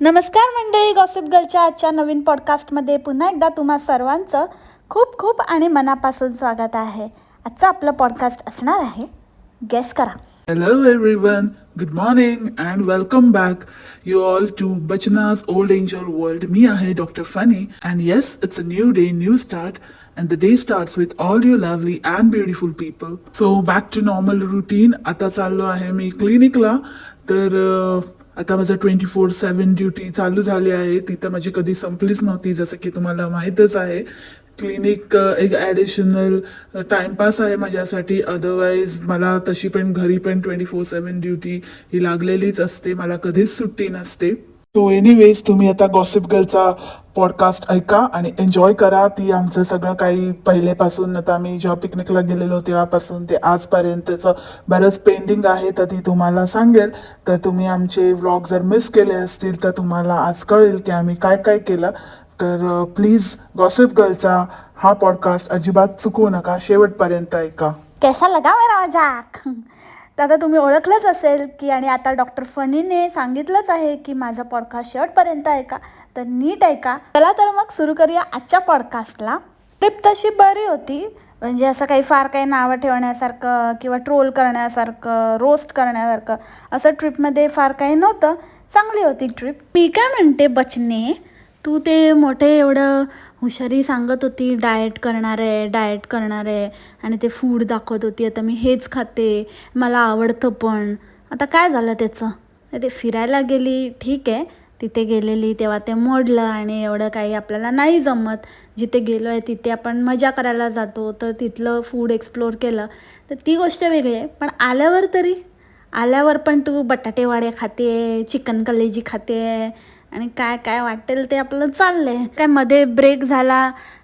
नमस्कार मंडळी गॉसिप गर्लच्या आजच्या नवीन पॉडकास्टमध्ये पुन्हा एकदा तुम्हा सर्वांचं खूप खूप आणि मनापासून स्वागत आहे. आजचं आपलं पॉडकास्ट असणार आहे गेस करा. Hello every good morning and welcome back you all to बचनाज old age world मी आहे doctor funny and yes it's a new day new start and the day start with all your lovely and beautiful people so back to normal routine आता चाललो आहे मी क्लिनिकला तर आता माझं twenty four seven duty चालू झाली आहे. ती तर माझी कधी संपलीच नव्हती जसं की तुम्हाला माहीतच आहे. क्लिनिक एक ॲडिशनल टाइमपास आहे माझ्यासाठी. अदरवाईज मला तशी पण घरी पण ट्वेंटी फोर सेवन ड्युटी ही लागलेलीच असते. मला कधीच सुट्टी नसते. सो एनिवेज तुम्ही आता गॉसिप गर्लचा पॉडकास्ट ऐका आणि एन्जॉय करा. ती आमचं सगळं काही पहिलेपासून. आता आम्ही जेव्हा पिकनिकला गेलेलो तेव्हापासून ते आजपर्यंतचं बरंच पेंडिंग आहे तर ती तुम्हाला सांगेल. तर तुम्ही आमचे व्लॉग जर मिस केले असतील तर तुम्हाला आज कळेल की आम्ही काय काय केलं. तर प्लीज गॉसिप गर्लचा हा पॉडकास्ट अजिबात चुकवू नका. शेवटपर्यंत ऐका. कैसा लगा मेरा मजाक? तर आता तुम्ही ओळखलंच असेल की आणि आता डॉक्टर फनीने सांगितलंच आहे की माझा पॉडकास्ट शेवटपर्यंत ऐका तर नीट ऐका चला तर मग सुरू करूया आजच्या पॉडकास्टला ट्रिप तशी बरी होती. म्हणजे असं काही फार काही नावं ठेवण्यासारखं किंवा ट्रोल करण्यासारखं रोस्ट करण्यासारखं असं ट्रिपमध्ये फार काही नव्हतं. चांगली होती ट्रिप मी काय म्हणते बचने तू ते मोठे एवढं हुशारी सांगत होती डाएट करणार आहे डाएट करणार आहे आणि ते फूड दाखवत होती आता मी हेच खाते मला आवडतं पण. आता काय झालं त्याचं? ते फिरायला गेली ठीक आहे. तिथे गेलेली तेव्हा ते मोडलं आणि एवढं काही आपल्याला नाही जमत. जिथे गेलो आहे तिथे आपण मजा करायला जातो. तर तिथलं फूड एक्सप्लोर केलं. तर ती गोष्ट वेगळी आहे. पण आल्यावर तरी? आल्यावर पण तू बटाटेवाडे खाते चिकन कलेजी खाते आणि काय काय वाटेल ते आपलं चाललंय. काय मध्ये ब्रेक झाला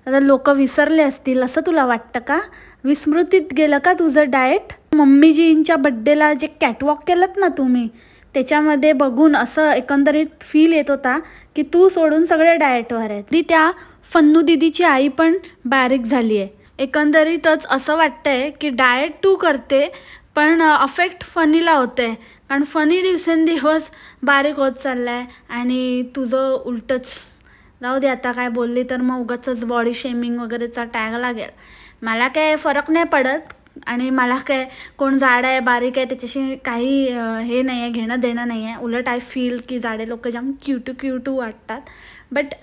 आता लोक विसरले असतील असं तुला वाटतं का? विस्मृतीत गेलं का तुझं डाएट मम्मीजींच्या बड्डेला जे कॅटवॉक केलं ना तुम्ही त्याच्यामध्ये बघून असं एकंदरीत फील येत होता की तू सोडून सगळे डाएटवर आहेत ती त्या फन्नू दिदीची आई पण बारीक झाली आहे एकंदरीतच असं वाटतंय की डाएट तू करते पण अफेक्ट फनीला होते. कारण फनी दिवसेंदिवस बारीक होत चाललाय आणि तुझं उलटच. जाऊ दे आता काय बोलली तर मग उगाचच बॉडी शेमिंग वगैरेचा टॅग लागेल. मला काय फरक नाही पडत आणि मला काय कोण जाड आहे बारीक आहे त्याच्याशी काही हे नाही आहे घेणं देणं नाही आहे उलट आय फील की जाडे लोक जाम क्यूटू क्यूटू वाटतात. बट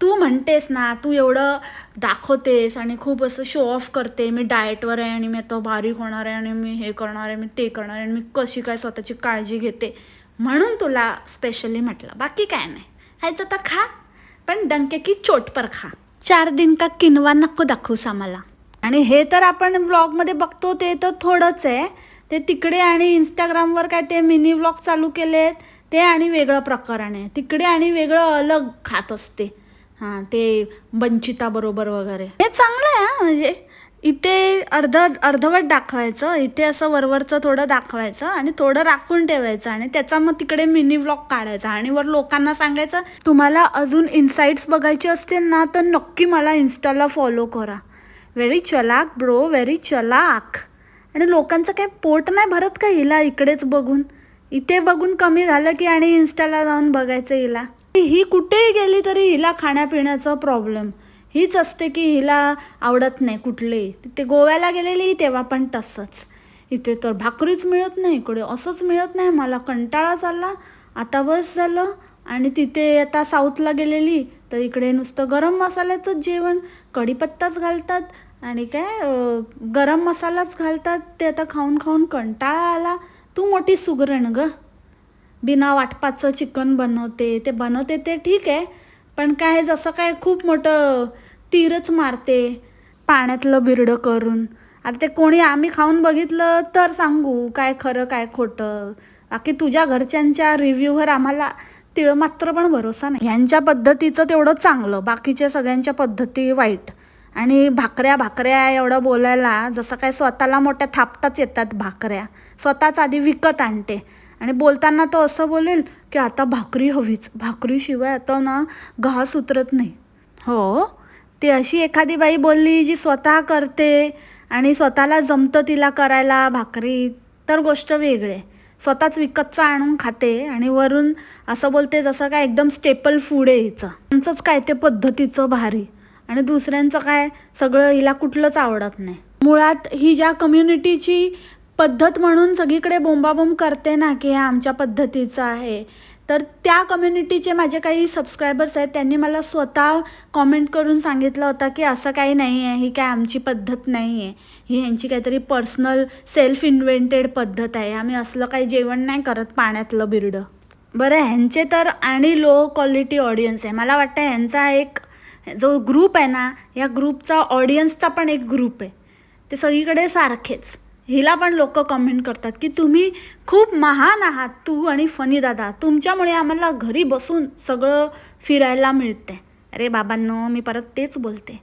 तू म्हणतेस ना तू एवढं दाखवतेस आणि खूप असं शो ऑफ करते. मी डाएटवर आहे आणि मी आता बारीक होणार आहे आणि मी हे करणार आहे मी ते करणार आहे आणि मी कशी काय स्वतःची काळजी घेते म्हणून तुला स्पेशली म्हटलं. बाकी काय नाही. खायचं तर खा पण डंके की चोट पर खा. चार दिन का किनवा नको दाखवूस आम्हाला. आणि हे तर आपण ब्लॉगमध्ये बघतो ते तर थोडंच आहे. ते तिकडे आणि इंस्टाग्रामवर काय ते मिनी ब्लॉग चालू केलेत ते आणि वेगळं प्रकरण आहे. तिकडे आणि वेगळं अलग खात असते. हां ते वंचिता बरोबर वगैरे. हे चांगलं आहे हां म्हणजे इथे अर्ध अर्धवट दाखवायचं इथे असं वरवरचं थोडं दाखवायचं आणि थोडं राखून ठेवायचं आणि त्याचा मग तिकडे मिनी व्लॉग काढायचा आणि वर लोकांना सांगायचं तुम्हाला अजून इन्साईट्स बघायचे असतील ना तर नक्की मला इन्स्टाला फॉलो करा. व्हेरी चलाक ब्रो व्हेरी चलाक. आणि लोकांचं काही पोट नाही भरत का हिला इकडेच बघून? इथे बघून कमी झालं की आणि इन्स्टाला जाऊन बघायचं हिला? ही कुठेही गेली तरी हिला खाण्यापिण्याचा प्रॉब्लेम हीच असते की हिला आवडत नाही कुठलेही. तिथे गोव्याला गेलेली तेव्हा पण तसंच. इथे तर भाकरीच मिळत नाही इकडे असंच मिळत नाही. मला कंटाळा चालला आता बस झालं. आणि तिथे आता साऊथला गेलेली. तर इकडे नुसतं गरम मसाल्याचंच जेवण. कढीपत्ताच घालतात. आणि काय गरम मसालाच घालतात. ते आता खाऊन खाऊन कंटाळा आला. तू मोठी सुगरण ग. बिना वाटपाचं चिकन बनवते ते बनवते ते ठीक आहे पण काय जसं काय खूप मोठं तीरच मारते पाण्यातलं बिरडं करून. आता ते कोणी आम्ही खाऊन बघितलं तर सांगू काय खरं काय खोटं. बाकी तुझ्या घरच्यांच्या रिव्ह्यूवर आम्हाला तिळ मात्र पण भरोसा नाही. यांच्या पद्धतीचं तेवढं चांगलं बाकीच्या सगळ्यांच्या पद्धती वाईट. आणि भाकऱ्या भाकऱ्या एवढं बोलायला जसं काय स्वतःला मोठ्या थापताच येतात भाकऱ्या. स्वतःच आधी विकत आणते. आणि बोलताना तो असं बोलेल की आता भाकरी हवीच. भाकरीशिवाय आता ना घास उतरत नाही. हो? ती अशी एखादी बाई बोलली जी स्वतः करते आणि स्वतःला जमतं तिला करायला भाकरी तर गोष्ट वेगळी. आहे स्वतःच विकतचं आणून खाते आणि वरून असं बोलते जसं काय एकदम स्टेपल फूड आहे हिचं. त्यांचंच काय ते पद्धतीचं भारी. आणि दुसऱ्यांचं काय सगळं हिला कुठलंच आवडत नाही. मुळात ही ज्या कम्युनिटीची पद्धत म्हणून सगळीकडे बोंबाबोंब करते ना की हे आमच्या पद्धतीचं आहे. तर त्या कम्युनिटीचे माझे काही सबस्क्रायबर्स आहेत त्यांनी मला स्वतः कॉमेंट करून सांगितलं होतं की असं काही नाही आहे ही काय आमची पद्धत नाही आहे. ही ह्यांची काहीतरी पर्सनल सेल्फ इन्व्हेंटेड पद्धत आहे. आम्ही असलं काही जेवण नाही करत पाण्यातलं बिरडं. बरं ह्यांचे तर आणि लो क्वालिटी ऑडियन्स आहे. मला वाटतं ह्यांचा एक जो ग्रुप आहे ना या ग्रुपचा ऑडियन्सचा पण एक ग्रुप आहे. ते सगळीकडे सारखेच. हिला पण लोक कमेंट करतात की तुम्ही खूप महान आहात तू आणि फनी दादा. तुमच्यामुळे आम्हाला घरी बसून सगळं फिरायला मिळते अरे बाबांनो मी परत तेच बोलते.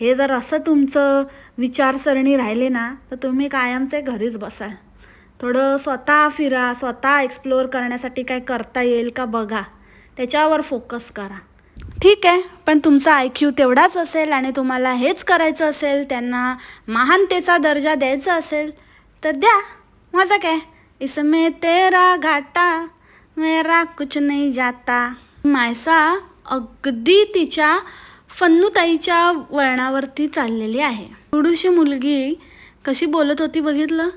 हे जर असं तुमचं विचारसरणी राहिले ना तर तुम्ही कायमचे घरीच बसाल. थोडं स्वतः फिरा स्वतः एक्सप्लोअर करण्यासाठी काय करता येईल का बघा. त्याच्यावर फोकस करा. ठीक आहे पण तुमचा आय क्यू तेवढाच असेल आणि तुम्हाला हेच करायचं असेल त्यांना महानतेचा दर्जा द्यायचा असेल तर द्या. माझा काय? इसमें तेरा घाटा मेरा कुछ नाही जाता. मायसा अगदी तिच्या फन्नूताईच्या वळणावरती चाललेली आहे. थोडीशी मुलगी कशी बोलत होती बघितलं?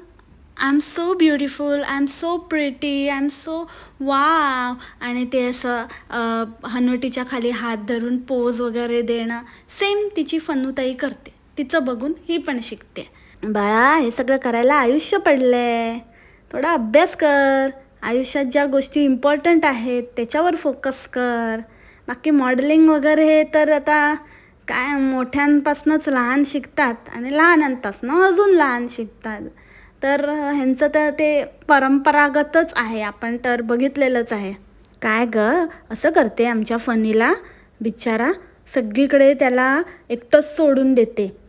I am so beautiful I am so pretty I am so wow आणि ते असं हनुटीच्या हनुवटीच्या खाली हात धरून पोज वगैरे देणं सेम तिची फन्नूताई करते. तिचं बघून ही पण शिकते. बाळा हे सगळं करायला आयुष्य पडलं आहे थोडा अभ्यास कर. आयुष्यात ज्या गोष्टी इम्पॉर्टंट आहेत त्याच्यावर फोकस कर. बाकी मॉडेलिंग वगैरे हे तर आता काय मोठ्यांपासूनच लहान शिकतात आणि लहानांपासून अजून लहान शिकतात. तर ह्यांचं तर ते परंपरागतच आहे आपण तर बघितलेलंच आहे. काय ग? असं करते आमच्या फनीला बिचारा सगळीकडे त्याला एकटंच सोडून देते.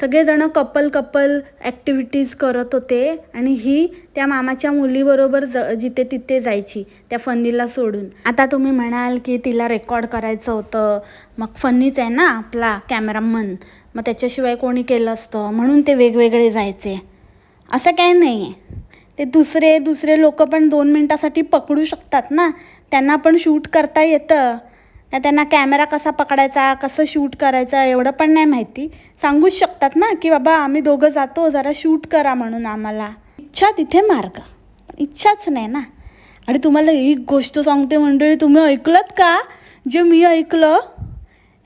सगळेजण कपल कपल ॲक्टिव्हिटीज करत होते आणि ही त्या मामाच्या मुलीबरोबर ज जिथे तिथे जायची त्या फन्नीला सोडून. आता तुम्ही म्हणाल की तिला रेकॉर्ड करायचं होतं. मग फन्नीच आहे ना आपला कॅमेरामन मग त्याच्याशिवाय कोणी केलं असतं? म्हणून ते वेगवेगळे जायचे. असं काही नाही आहे ते दुसरे दुसरे लोक पण दोन मिनटासाठी पकडू शकतात ना. त्यांना पण शूट करता येतं. ना त्यांना कॅमेरा कसा पकडायचा कसं शूट करायचं एवढं पण नाही माहिती. सांगूच शकतात ना की बाबा आम्ही दोघं जातो जरा शूट करा म्हणून आम्हाला. इच्छा तिथे मार्ग. पण इच्छाच नाही ना. आणि तुम्हाला एक गोष्ट सांगते मंडळी तुम्ही ऐकलत का? जे मी ऐकलं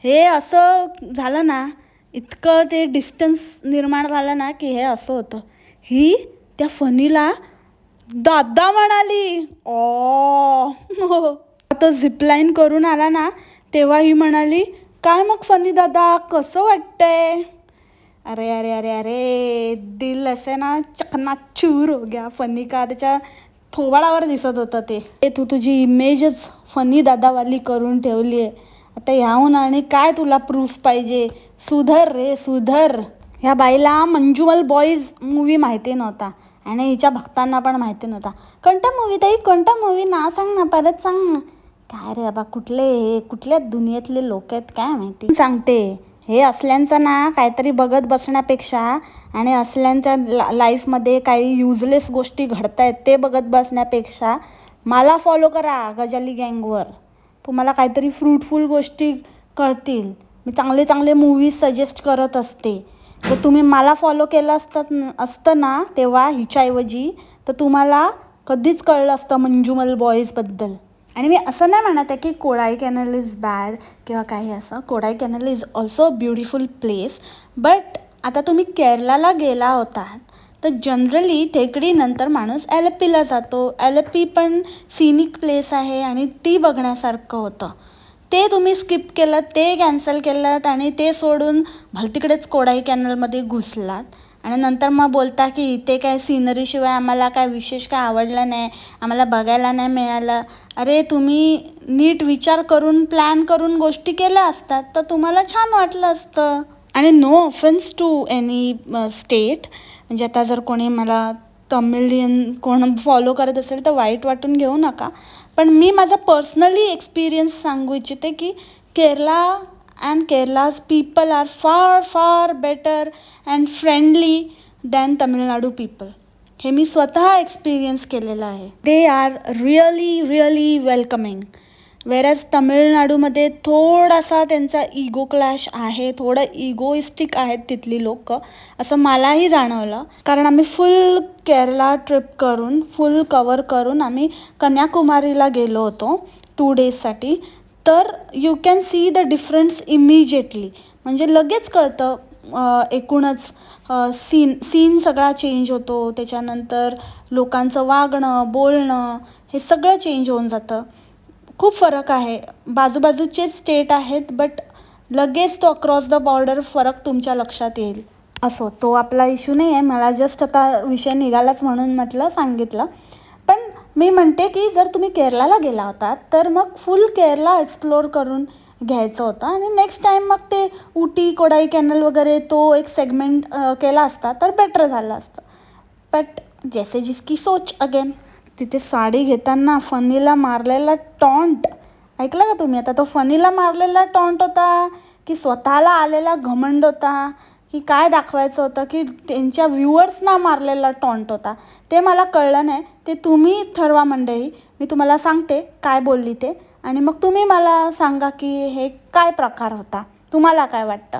हे असं झालं ना इतकं ते डिस्टन्स निर्माण झालं ना की हे असं होतं. ही त्या फनीला दादा म्हणाली. ओ तो झिपलाईन करून आला ना तेव्हा ही म्हणाली काय मग फनी दादा कसं वाटतंय? अरे अरे अरे अरे दिल असे ना चकनाचूर हो गया. फनी का त्याच्या थोबाडावर दिसत होतं ते. ए, तू तुझी इमेजच फनी दादावाली करून ठेवली आहे. आता ह्याहून आणि काय तुला प्रूफ पाहिजे? सुधर रे सुधर. ह्या बाईला मंजुमल बॉईज मूवी माहिती नव्हता आणि हिच्या भक्तांना पण माहिती नव्हता. कोणता मूवी ताई? कोणता मूवी ना सांग ना परत सांग ना. काय रे बाबा कुठले हे कुठल्या दुनियेतले लोक आहेत काय माहिती? सांगते हे असल्यांचं ना काहीतरी बघत बसण्यापेक्षा आणि असल्यांच्या ला लाईफमध्ये काही युजलेस गोष्टी घडत आहेत ते बघत बसण्यापेक्षा मला फॉलो करा गजाली गँगवर तुम्हाला काहीतरी फ्रूटफुल गोष्टी कळतील. मी चांगले चांगले मूवीज सजेस्ट करत असते. तर तुम्ही मला फॉलो केलं असतात असतं ना तेव्हा हिच्याऐवजी तर तुम्हाला कधीच कळलं असतं मंजुमल बॉईजबद्दल आणि मी असं नाही म्हणत आहे की कोडाई कॅनल इज बॅड किंवा काही असं. Kodaikanal is also a beautiful place but आता तुम्ही केरलाला गेला होता तर जनरली टेकडीनंतर माणूस एलपीला जातो. एलपी पण सिनिक प्लेस आहे आणि ती बघण्यासारखं होतं. ते तुम्ही स्किप केलं ते कॅन्सल केलं आणि ते सोडून भलतिकडेच कोडाई कॅनलमध्ये घुसलात. आणि नंतर मग बोलता की इथे काय सिनरीशिवाय आम्हाला काय विशेष काय आवडलं नाही आम्हाला बघायला नाही मिळालं. अरे तुम्ही नीट विचार करून प्लॅन करून गोष्टी केल्या असतात तर तुम्हाला छान वाटलं असतं. आणि no offence to any state म्हणजे आता जर कोणी मला तमिलियन कोण फॉलो करत असेल तर वाईट वाटून घेऊ नका. पण मी माझा पर्सनली एक्सपिरियन्स सांगू इच्छिते की Kerala and Kerala's people are फार फार better and friendly than Tamil Nadu people हे मी स्वतः एक्सपिरियन्स केलेलं आहे. They are really really welcoming whereas तमिळनाडूमध्ये थोडासा त्यांचा इगो क्लॅश आहे थोडं इगोइस्टिक आहेत तिथली लोक असं मलाही जाणवलं. कारण आम्ही फुल केरला ट्रिप करून फुल कवर करून आम्ही कन्याकुमारीला गेलो होतो टू डेजसाठी तर you can see the difference immediately म्हणजे लगेच कळतं एकूणच सीन सीन सगळा चेंज होतो त्याच्यानंतर लोकांचं वागणं बोलणं हे सगळं चेंज होऊन जातं. खूप फरक आहे. बाजूबाजूचेच स्टेट आहेत बट लगेच तो अक्रॉस द बॉर्डर फरक तुमच्या लक्षात येईल. असो तो आपला इश्यू नाही आहे मला जस्ट आता विषय निघालाच म्हणून म्हटलं सांगितलं. पण मी म्हणते की जर तुम्ही केरलाला गेला होता तर मग फुल केरला एक्सप्लोअर करून घ्यायचं होतं. आणि नेक्स्ट टाईम मग ते उटी कोडाई कॅनल वगैरे तो एक सेगमेंट केला असता तर बेटर झालं असतं. बट जैसे जिसकी सोच अगेन तिथे साडी घेताना फनीला मारलेला टॉन्ट ऐकलं का तुम्ही? आता तो फनीला मारलेला टॉन्ट होता की स्वतःला आलेला घमंड होता की काय दाखवायचं होतं की त्यांच्या व्ह्युअर्सना मारलेला टॉन्ट होता. ते मला कळलं नाही. ते तुम्ही ठरवा मंडळी. मी तुम्हाला सांगते काय बोलली ते. आणि मग तुम्ही मला सांगा की हे काय प्रकार होता. तुम्हाला काय वाटतं?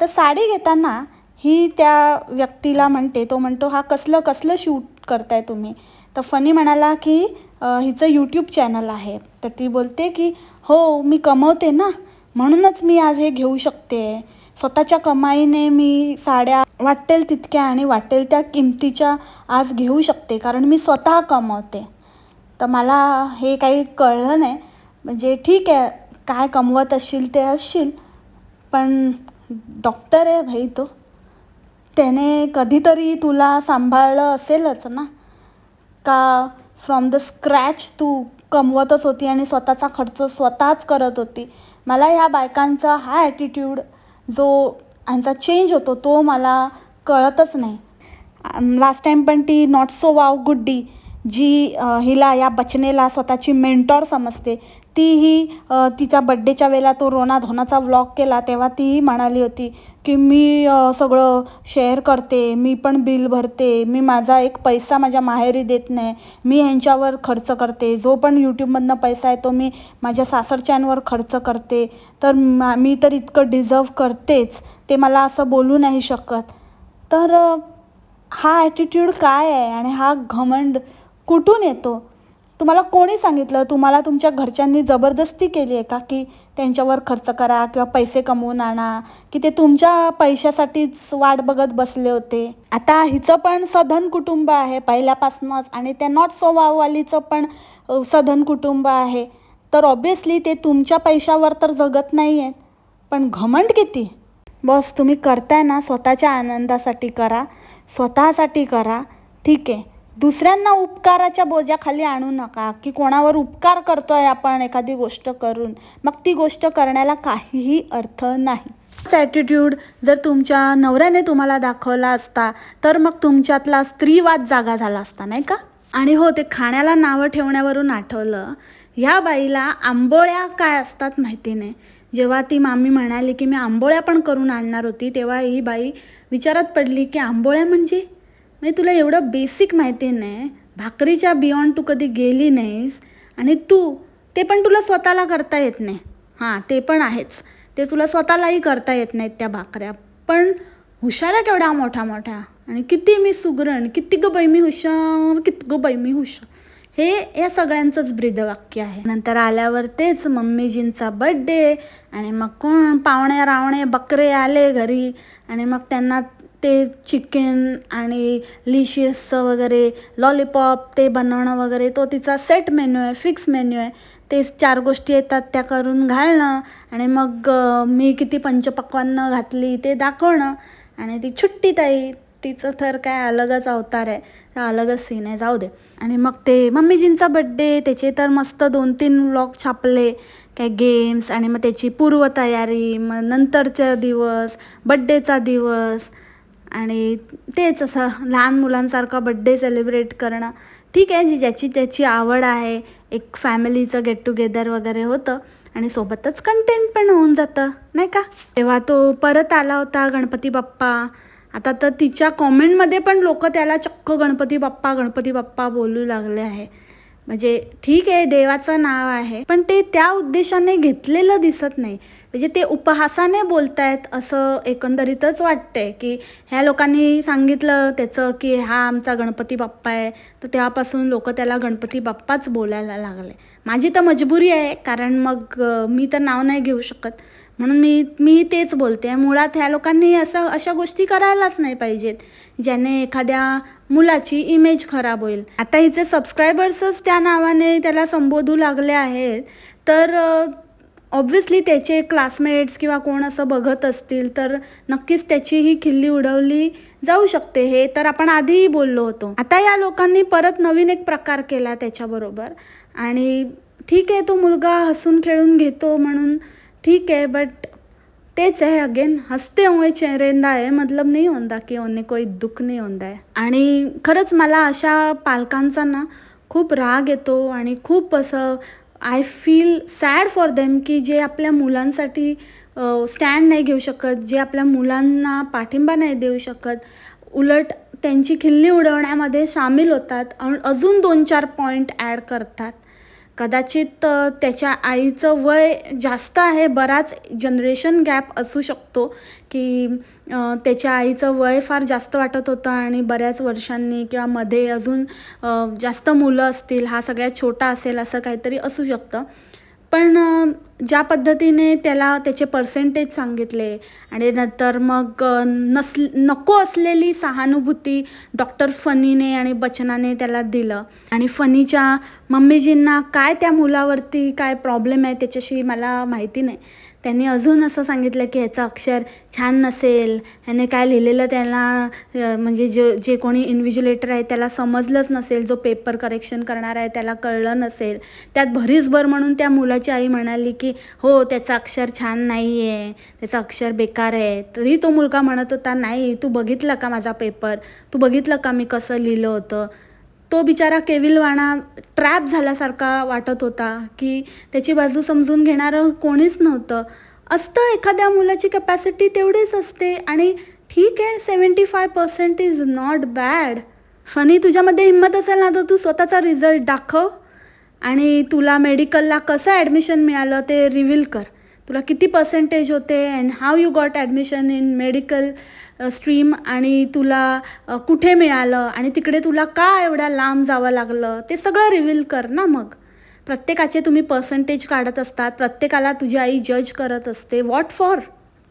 तर साडी घेताना ही त्या व्यक्तीला म्हणते. तो म्हणतो हा कसलं कसलं शूट करताय तुम्ही? तर फनी म्हणाला की हिचं यूट्यूब चॅनल आहे. तर ती बोलते की हो मी कमवते ना. म्हणूनच मी आज हे घेऊ शकते. स्वतःच्या कमाईने मी साड्या वाटेल तितक्या आणि वाटेल त्या किमतीच्या आज घेऊ शकते कारण मी स्वतः कमवते. तर मला हे काही कळलं नाही. म्हणजे ठीक आहे काय कमवत असशील ते असशील पण डॉक्टर आहे भाई तो. त्याने कधीतरी तुला सांभाळलं असेलच ना? का फ्रॉम द स्क्रॅच तू कमवतच होती आणि स्वतःचा खर्च स्वतःच करत होती? मला ह्या बायकांचा हा ॲटिट्यूड जो ह्यांचा चेंज होतो तो मला कळतच नाही. लास्ट टाईम पण ती not so wow Guddi ji हिला या बचनेला स्वतःची मेंटॉर समजते तीही तिच्या बड्डेच्या वेळेला तो रोना धोनाचा व्लॉग केला तेव्हा तीही म्हणाली होती की मी सगळं शेअर करते मी पण बिल भरते मी माझा एक पैसा माझ्या माहेरी देत नाही मी ह्यांच्यावर खर्च करते जो पण यूट्यूबमधनं पैसा आहे तो मी माझ्या सासरच्यांवर खर्च करते तर मा- मी तर इतकं डिझर्व करतेच ते मला असं बोलू नाही शकत. तर हा ॲटिट्यूड काय आहे? आणि हा घमंड कुठून येतो? तुम्हाला कोणी सांगितलं? तुम्हाला तुमच्या घरच्यांनी जबरदस्ती केली आहे का? की त्यांच्यावर खर्च करा किंवा पैसे कमवून आणा की ते तुमच्या पैशासाठीच वाट बघत बसले होते? आता हिचं पण सधन कुटुंब आहे पहिल्यापासूनच आणि त्या नॉट सो वाववालीचं पण सधन कुटुंब आहे. तर ऑब्वियसली ते तुमच्या पैशावर तर जगत नाही आहेत पण घमंड किती? बस तुम्ही करताय ना स्वतःच्या आनंदासाठी करा. स्वतःसाठी करा. ठीक आहे. दुसऱ्यांना उपकाराच्या बोजाखाली आणू नका की कोणावर उपकार करतोय आपण एखादी गोष्ट करून. मग ती गोष्ट करण्याला काहीही अर्थ नाही. ॲटिट्यूड जर तुमच्या नवऱ्याने तुम्हाला दाखवला असता तर मग तुमच्यातला स्त्रीवाद जागा झाला असता नाही का? आणि हो ते खाण्याला नावं ठेवण्यावरून आठवलं. ह्या बाईला आंबोळ्या काय असतात माहिती नाही. जेव्हा ती मामी म्हणाली की मी आंबोळ्या पण करून आणणार होती तेव्हा ही बाई विचारात पडली की आंबोळ्या म्हणजे? म्हणजे तुला एवढं बेसिक माहिती नाही भाकरीच्या बियॉन्ड तू कधी गेली नाहीस आणि तू ते पण तुला स्वतःला करता येत नाही. हां ते पण आहेच. ते तुला स्वतःलाही करता येत नाहीत त्या भाकऱ्या. पण हुशाऱ्या केवढ्या मोठ्या मोठ्या आणि किती मी सुगरण किती ग बाई मी हुशार किती ग बाई मी हुशार. हे या सगळ्यांचंच ब्रीदवाक्य आहे. नंतर आल्यावर तेच मम्मीजींचा बड्डे आणि मग कोण पाहुणे रावणे बकरे आले घरी आणि मग त्यांना ते चिकन आणि लिशियसचं वगैरे लॉलीपॉप ते बनवणं वगैरे तो तिचा सेट मेन्यू आहे फिक्स मेन्यू आहे. ते चार गोष्टी येतात त्या करून घालणं आणि मग मी किती पंचपक्वान्न घातली ते दाखवणं. आणि ती छुट्टी ताई तिचं तर काय अलगच अवतार आहे. अलगच सीन आहे जाऊ दे. आणि मग ते मम्मीजींचा बड्डे त्याचे तर मस्त दोन तीन व्लॉग छापले. काय गेम्स आणि मग त्याची पूर्वतयारी मग नंतरचा दिवस बड्डेचा दिवस. आणि तेच असं लहान मुलांसारखा बड्डे सेलिब्रेट करणं. ठीक आहे जी ज्याची त्याची आवड आहे एक फॅमिलीचं गेट टुगेदर वगैरे होतं आणि सोबतच कंटेंट पण होऊन जातं नाही का? तेव्हा तो परत आला होता गणपती बाप्पा. आता तर तिच्या कॉमेंटमध्ये पण लोक त्याला चक्क गणपती बाप्पा गणपती बाप्पा बोलू लागले आहे. म्हणजे ठीक आहे देवाचं नाव आहे पण ते त्या उद्देशाने घेतलेलं दिसत नाही. म्हणजे ते उपहासाने बोलतायत असं एकंदरीतच वाटतंय की ह्या लोकांनी सांगितलं त्याचं की हा आमचा गणपती बाप्पा आहे तर तेव्हापासून लोक त्याला गणपती बाप्पाच बोलायला लागले. माझी तर मजबुरी आहे कारण मग मी तर नाव नाही घेऊ शकत. म्हणून मी मी तेच बोलते. मुळात ह्या लोकांनी असं अशा गोष्टी करायलाच नाही पाहिजेत. ज्याने एखाद्या मुलाची इमेज खराब होईल. आता हिचे सबस्क्रायबर्सच त्या नावाने त्याला संबोधू लागले आहेत. तर ऑब्व्हियसली त्याचे क्लासमेट्स किंवा कोण असं बघत असतील तर नक्कीच त्याची ही खिल्ली उडवली जाऊ शकते हे तर आपण आधीही बोललो होतो. आता या लोकांनी परत नवीन एक प्रकार केला त्याच्याबरोबर. आणि ठीक आहे तो मुलगा हसून खेळून घेतो म्हणून ठीक आहे बट तेच है अगेन हंसते हुए चेहरेंदा है मतलब नहीं होता की उन्हें कोई दुःख नाही होता आहे. आणि खरंच मला अशा पालकांचा ना खूप राग येतो आणि खूप असं I feel sad for them की जे आपल्या मुलांसाठी स्टँड नाही घेऊ शकत जे आपल्या मुलांना पाठिंबा नाही देऊ शकत. उलट त्यांची खिल्ली उडवण्यामध्ये सामील होतात अन- अजून दोन चार पॉईंट ॲड करतात. कदाचित त्याच्या आईचं वय जास्त आहे बराच जनरेशन गॅप असू शकतो की त्याच्या आईचं वय फार जास्त वाटत होतं आणि बऱ्याच वर्षांनी किंवा मध्ये अजून जास्त मुलं असतील हा सगळ्यात छोटा असेल असं काहीतरी असू शकतं. पण ज्या पद्धतीने त्याला त्याचे पर्सेंटेज सांगितले आणि नंतर मग नस नको असलेली सहानुभूती डॉक्टर फनीने आणि बचनाने त्याला दिलं. आणि फनीच्या मम्मीजींना काय त्या मुलावरती काय प्रॉब्लेम आहे त्याच्याशी मला माहिती नाही. त्यांनी अजून असं सांगितलं की ह्याचं अक्षर छान नसेल. ह्याने काय लिहिलेलं त्याला म्हणजे जे जे कोणी इन्व्हिज्युलेटर आहे त्याला समजलंच नसेल जो पेपर करेक्शन करणार आहे त्याला कळलं नसेल. त्यात भरीसभर म्हणून त्या मुलाची आई म्हणाली की हो त्याचं अक्षर छान नाही आहे त्याचं अक्षर बेकार आहे. तरी तो मुलगा म्हणत होता नाही तू बघितलं का माझा पेपर तू बघितलं का मी कसं लिहिलं होतं? तो बिचारा केविलवाणा ट्रॅप झाल्यासारखा वाटत होता की त्याची बाजू समजून घेणारं कोणीच नव्हतं. असतं एखाद्या मुलाची कॅपॅसिटी तेवढीच असते आणि ठीक आहे seventy five percent is not bad funny तुझ्यामध्ये हिंमत असेल ना तर तू स्वतःचा रिझल्ट दाखव आणि तुला मेडिकलला कसं ॲडमिशन मिळालं ते रिव्हील कर. तुला किती पर्सेंटेज होते and how you got admission in medical stream आणि तुला uh, कुठे मिळालं आणि तिकडे तुला का एवढ्या लांब जावं लागलं? ते सगळं रिव्हील कर ना मग. प्रत्येकाचे तुम्ही पर्सेंटेज काढत असतात. प्रत्येकाला तुझी आई जज करत असते. वॉट फॉर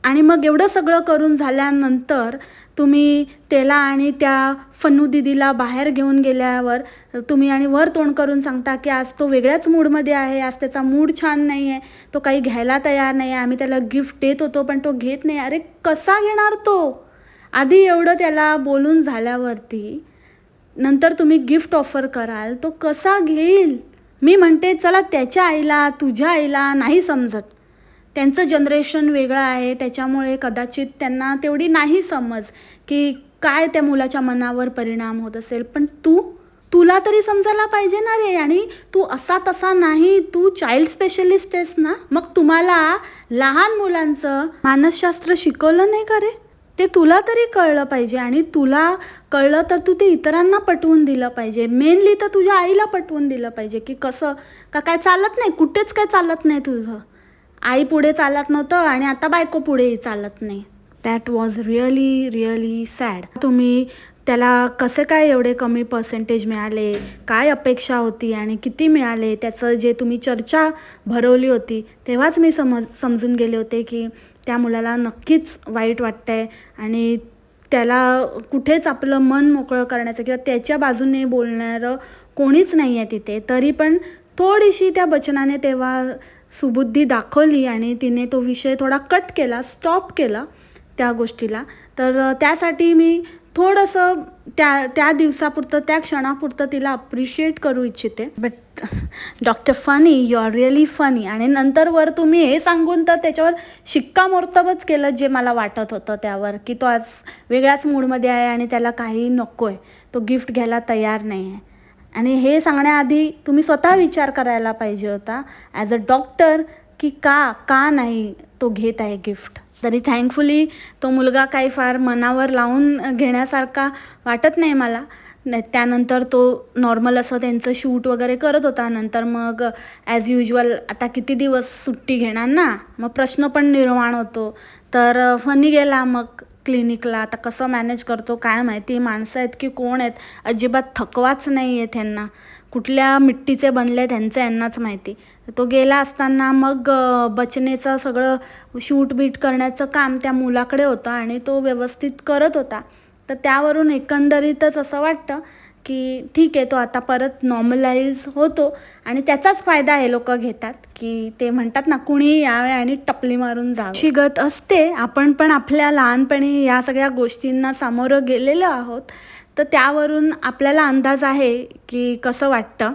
आणि मग एवढं सगळं करून झाल्यानंतर तुम्ही त्याला आणि त्या फन्नू दिदीला बाहेर घेऊन गेल्यावर तुम्ही आणि वर तोंड करून सांगता की आज तो वेगळ्याच मूडमध्ये आहे आज त्याचा मूड छान नाही आहे तो काही घ्यायला तयार नाही आहे आम्ही त्याला गिफ्ट देत होतो पण तो घेत नाही. अरे कसा घेणार तो? आधी एवढं त्याला बोलून झाल्यावरती नंतर तुम्ही गिफ्ट ऑफर कराल तो कसा घेईल? मी म्हणते चला त्याच्या आईला तुझ्या आईला नाही समजत. त्यांचं जनरेशन वेगळं आहे त्याच्यामुळे कदाचित त्यांना तेवढी नाही समज की काय त्या मुलाच्या मनावर परिणाम होत असेल. पण तू तुला तरी समजायला पाहिजे ना रे आणि तू असा तसा नाही तू चाइल्ड स्पेशलिस्ट आहेस ना. मग तुम्हाला लहान मुलांचं मानसशास्त्र शिकवलं नाही का रे? ते तुला तरी कळलं पाहिजे आणि तुला कळलं तर तू ते इतरांना पटवून दिलं पाहिजे. मेनली तर तुझ्या आईला पटवून दिलं पाहिजे की कसं का काय चालत नाही कुठेच काय चालत नाही तुझं. आई पुढे चालत नव्हतं आणि आता बायको पुढेही चालत नाही. That was really really sad तुम्ही त्याला कसे काय एवढे कमी पर्सेंटेज मिळाले? काय अपेक्षा होती आणि किती मिळाले? त्याचं जे तुम्ही चर्चा भरवली होती तेव्हाच मी समज समजून गेले होते की त्या मुलाला नक्कीच वाईट वाटतंय आणि त्याला कुठेच आपलं मन मोकळं करण्याचं किंवा त्याच्या बाजूने बोलणारं कोणीच नाही आहे तिथे. तरी पण थोडीशी त्या बचनाने तेव्हा सुबुद्धी दाखवली आणि तिने तो विषय थोडा कट केला स्टॉप केला त्या गोष्टीला. तर त्यासाठी मी थोडंसं त्या त्या दिवसापुरतं त्या क्षणापुरतं तिला अप्रिशिएट करू इच्छिते. But doctor funny you are really funny आणि नंतर वर तुम्ही हे सांगून तर त्याच्यावर शिक्कामोर्तबच केलं जे मला वाटत होतं त्यावर की तो आज वेगळ्याच मूडमध्ये आहे आणि त्याला काही नको आहे तो गिफ्ट घ्यायला तयार नाही आहे आणि हे सांगण्याआधी तुम्ही स्वतः विचार करायला पाहिजे होता ॲज अ डॉक्टर की का का नाही तो घेत आहे गिफ्ट तरी थँकफुली तो मुलगा काही फार मनावर लावून घेण्यासारखा वाटत नाही मला. त्यानंतर तो नॉर्मल असं त्यांचं शूट वगैरे करत होता. नंतर मग ॲज युजल आता किती दिवस सुट्टी घेणार ना? मग प्रश्न पण निर्माण होतो. तर फनी गेला मग. क्लिनिकला आता कसं मॅनेज करतो काय माहिती? माणसं आहेत की कोण आहेत? अजिबात थकवाच नाही आहे त्यांना कुठल्या मिट्टीचे बनले त्यांचं यांनाच माहिती. तो गेला असताना मग बचनेचं सगळं शूट बीट करण्याचं काम त्या मुलाकडे होतं आणि तो व्यवस्थित करत होता. तर त्यावरून एकंदरीतच असं वाटतं की ठीक आहे तो आता परत नॉर्मलाइज होतो. आणि त्याचाच फायदा हे लोक घेतात की ते म्हणतात ना कुणी यावे आणि टपली मारून जावे. शिगत असते आपण पण आपल्या लहानपणी या सगळ्या गोष्टींना सामोरं गेलेलो आहोत. तर त्यावरून आपल्याला अंदाज आहे की कसं वाटतं.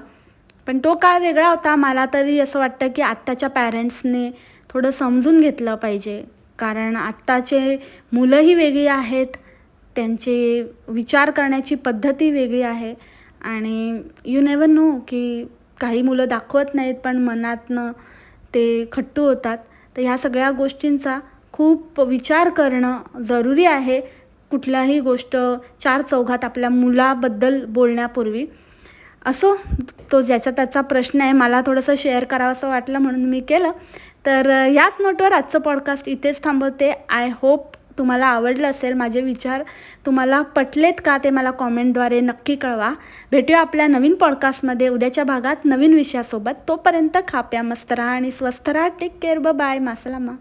पण तो काळ वेगळा होता. मला तरी असं वाटतं की आत्ताच्या पॅरेंट्सने थोडं समजून घेतलं पाहिजे. कारण आत्ताचे मुलंही वेगळी आहेत. त्यांचे विचार करण्याची पद्धती वेगळी आहे. आणि यू नेवर नो की काही मुलं दाखवत नाहीत पण मनातनं ते खट्टू होतात. तर ह्या सगळ्या गोष्टींचा खूप विचार करणं जरुरी आहे कुठल्याही गोष्ट चार चौघात आपल्या मुलाबद्दल बोलण्यापूर्वी. असो तो ज्याचा त्याचा प्रश्न आहे मला थोडंसं शेअर करावं असं वाटलं म्हणून मी केलं. तर याच नोटवर आजचं पॉडकास्ट इथेच थांबवते. आय होप तुम्हाला आवडलं असेल माझे विचार तुम्हाला पटलेत का ते मला कॉमेंटद्वारे नक्की कळवा. भेटूया आपल्या नवीन पॉडकास्टमध्ये. उद्याच्या भागात नवीन विषयासोबत तोपर्यंत खाप्या मस्त राहा आणि स्वस्थ राहा. टेक केअर ब बाय मासलामा.